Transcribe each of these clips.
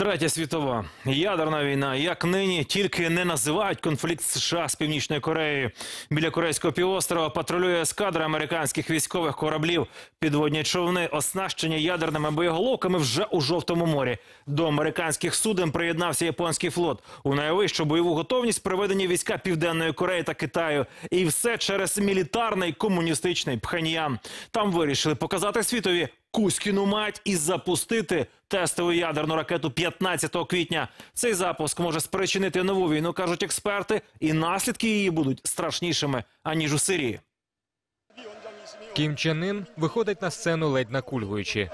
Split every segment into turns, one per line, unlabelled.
Третя світова ядерна війна. Як нині тільки не називають конфлікт США з північною Кореєю. Біля корейського півострова патрулює ескадра американських військових кораблів. Підводні човни оснащені ядерними боєголовками вже у жовтому морі. До американських суден приєднався японський флот. У найвищу бойову готовність приведені війська Південної Кореї та Китаю. І все через мілітарний комуністичний Пхеньян. Там вирішили показати світові Кузькіну мать і запустити тестову ядерну ракету 15 квітня. Цей запуск може спричинити нову війну, кажуть експерти, і наслідки її будуть страшнішими аніж у Сирії.
Кім Чен Ін виходить на сцену ледь накульгуючи.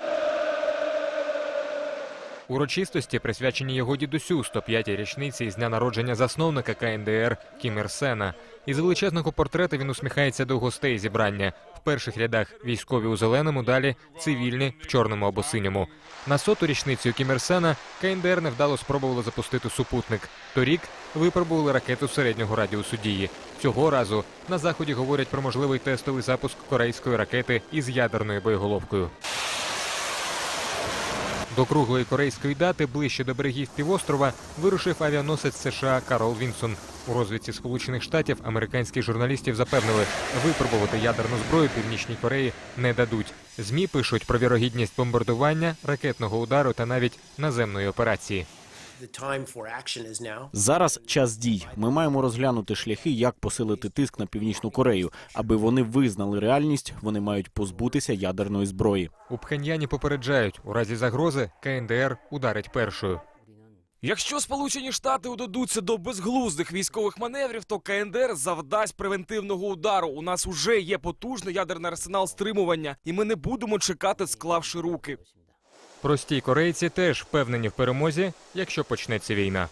Урочистості присвячені його дідусю 105-й річниці з дня народження засновника КНДР Кім Ір Сена. Із величезного портрета він усміхається до гостей зібрання. Перших рядах військові у зеленому, далі цивільні в чорному або синьому. На соту річницю Кім Ір Сена КНДР невдало спробувало запустити супутник. Торік випробували ракету середнього радіусу дії. Цього разу на заході говорять про можливий тестовий запуск корейської ракети із ядерною боєголовкою. До круглої корейської дати ближче до берегів півострова вирушив авіаносець США Карл Вінсон. У розвідці Сполучених Штатів американських журналістів запевнили, випробувати ядерну зброю Північній Кореї не дадуть. Змі пишуть про вірогідність бомбардування, ракетного удару та навіть наземної операції.
The time for action is now.
Зараз час дій. Ми маємо розглянути шляхи, як посилити тиск на північну Корею. Аби вони визнали реальність, вони мають позбутися ядерної зброї.
У Пхеньяні попереджають, у разі загрози КНДР ударить першою.
Якщо Сполучені Штати удадуться до безглуздих військових маневрів, то КНДР завдасть превентивного удару. У нас уже є потужний ядерний арсенал стримування, і ми не будемо чекати, склавши руки.
Прості корейці теж впевнені в перемозі, якщо почнеться війна.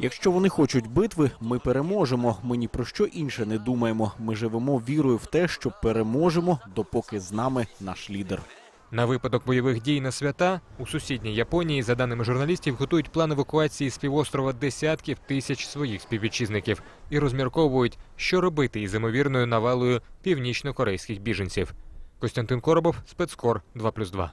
Якщо вони хочуть битви, ми переможемо. Ми ні про що інше не думаємо. Ми живемо вірою в те, що переможемо, допоки з нами наш лідер.
На випадок бойових дій на свята у сусідній Японії, за даними журналістів, готують план евакуації з півострова десятків тисяч своїх співвітчизників і розмірковують, що робити із ймовірною навалою північно-корейських біженців. Костянтин Коробов, спецкор 2+,2.